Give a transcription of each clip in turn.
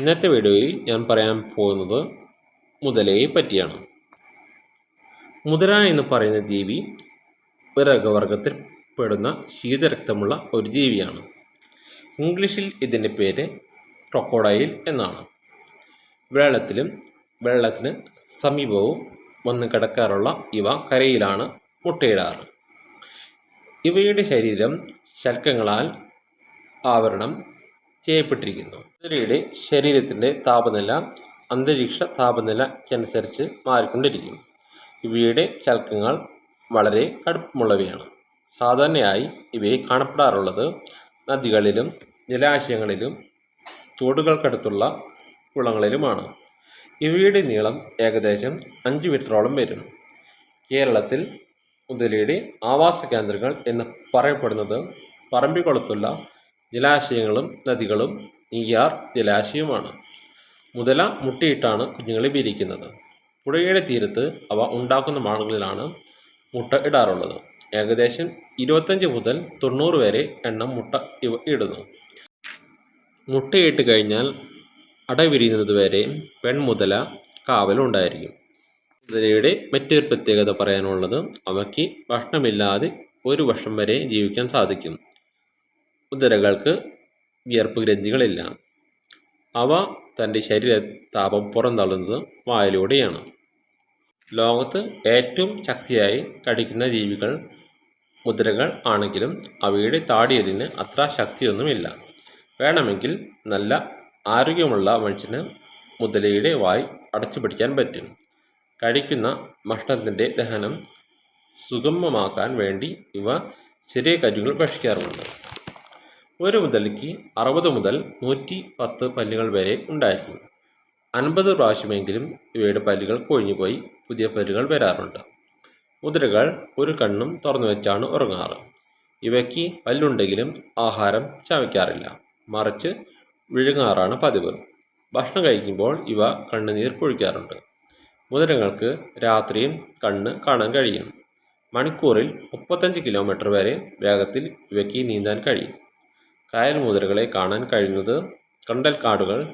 ഇന്നത്തെ വീഡിയോയിൽ ഞാൻ പറയാൻ പോകുന്നത് മുതലയെ പറ്റിയാണ്. മുതല എന്ന് പറയുന്ന ജീവി വിറകവർഗത്തിൽ പെടുന്ന ശീതരക്തമുള്ള ഒരു ജീവിയാണ്. ഇംഗ്ലീഷിൽ ഇതിന്റെ പേര് ക്രൊക്കോഡൈൽ എന്നാണ്. വെള്ളത്തിലും വെള്ളത്തിന് സമീപവും വന്ന് കിടക്കാറുള്ള ഇവ കരയിലാണ് മുട്ടയിടാറ്. ഇവയുടെ ശരീരം ശൽക്കങ്ങളാൽ ആവരണം ചെയ്യപ്പെട്ടിരിക്കുന്നു. കുതിരയുടെ ശരീരത്തിന്റെ താപനില അന്തരീക്ഷ താപനിലയ്ക്കനുസരിച്ച് മാറിക്കൊണ്ടിരിക്കും ഇവയുടെ ചലക്കങ്ങൾ വളരെ കടുപ്പമുള്ളവയാണ്. സാധാരണയായി ഇവയെ കാണപ്പെടാറുള്ളത് നദികളിലും ജലാശയങ്ങളിലും തോടുകൾക്കടുത്തുള്ള കുളങ്ങളിലുമാണ്. ഇവയുടെ നീളം ഏകദേശം അഞ്ച് മീറ്ററോളം വരും. കേരളത്തിൽ മുതലയുടെ ആവാസ കേന്ദ്രങ്ങൾ എന്ന് പറയപ്പെടുന്നത് പറമ്പിക്കുളത്തുള്ള ജലാശയങ്ങളും നദികളും നെയ്യാർ ജലാശയവുമാണ്. മുതല മുട്ടയിട്ടാണ് കുഞ്ഞുങ്ങളെ വിരിക്കുന്നത് പുഴയുടെ തീരത്ത് അവ ഉണ്ടാക്കുന്ന മാളുകളിലാണ് മുട്ട ഇടാറുള്ളത്. ഏകദേശം ഇരുപത്തഞ്ച് മുതൽ തൊണ്ണൂറ് വരെ എണ്ണം മുട്ട ഇവ ഇടുന്നു. മുട്ടയിട്ട് കഴിഞ്ഞാൽ അടവിരിയുന്നത് വരെ പെൺമുതല കാവലുണ്ടായിരിക്കും മുതലയുടെ മറ്റൊരു പ്രത്യേകത പറയാനുള്ളത് അവയ്ക്ക് ഭക്ഷണമില്ലാതെ ഒരു വർഷം വരെ ജീവിക്കാൻ സാധിക്കും. മുതലകൾക്ക് വിയർപ്പ് ഗ്രന്ഥികളില്ല. അവ തന്റെ ശരീര താപം പുറന്തള്ളുന്നത് വായിലൂടെയാണ്. ലോകത്ത് ഏറ്റവും ശക്തിയായി കടിക്കുന്ന ജീവികൾ മുദ്രകൾ ആണെങ്കിലും അവയുടെ താടിയതിന് അത്ര ശക്തിയൊന്നുമില്ല. വേണമെങ്കിൽ നല്ല ആരോഗ്യമുള്ള മനുഷ്യന് മുതലയുടെ വായ് അടച്ചു പിടിക്കാൻ പറ്റും. കഴിക്കുന്ന ഭക്ഷണത്തിന്റെ ദഹനം സുഗമമാക്കാൻ വേണ്ടി ഇവ ചെറിയ കരുകൾ ഭക്ഷിക്കാറുണ്ട് ഒരു മുതലയ്ക്ക് അറുപത് മുതൽ നൂറ്റി പത്ത് പല്ലുകൾ വരെ ഉണ്ടായിരിക്കും. അൻപത് പ്രാവശ്യമെങ്കിലും ഇവയുടെ പല്ലുകൾ കൊഴിഞ്ഞുപോയി പുതിയ പല്ലുകൾ വരാറുണ്ട്. മുതിരകൾ ഒരു കണ്ണും തുറന്നു വെച്ചാണ് ഉറങ്ങാറ്. ഇവയ്ക്ക് പല്ലുണ്ടെങ്കിലും ആഹാരം ചവയ്ക്കാറില്ല മറിച്ച് വിഴുങ്ങാറാണ് പതിവ്. ഭക്ഷണം കഴിക്കുമ്പോൾ ഇവ കണ്ണുനീർ പൊഴിക്കാറുണ്ട് മുതിരങ്ങൾക്ക് രാത്രിയും കണ്ണ് കാണാൻ കഴിയും. മണിക്കൂറിൽ മുപ്പത്തഞ്ച് കിലോമീറ്റർ വരെ വേഗത്തിൽ ഇവയ്ക്ക് നീന്താൻ കഴിയും. കായൽ മുതലുകളെ കാണാൻ കഴിയുന്നത് കണ്ടൽക്കാടുകൾ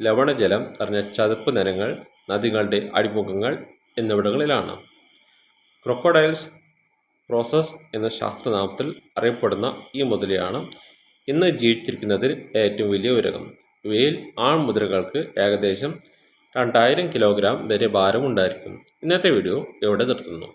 ലവണജലം നിറഞ്ഞ ചതുപ്പ് നിരങ്ങൾ നദികളുടെ അടിമുഖങ്ങൾ എന്നിവിടങ്ങളിലാണ്. ക്രൊക്കോഡൈൽസ് പ്രോസസ് എന്ന ശാസ്ത്രനാമത്തിൽ അറിയപ്പെടുന്ന ഈ മുതലയാണ് ഇന്ന് ജീവിച്ചിരിക്കുന്നതിൽ ഏറ്റവും വലിയ ഉരകം. ഇവയിൽ ആൺമുതലകൾക്ക് ഏകദേശം രണ്ടായിരം കിലോഗ്രാം വരെ ഭാരമുണ്ടായിരിക്കും. ഇന്നത്തെ വീഡിയോ ഇവിടെ നിർത്തുന്നു.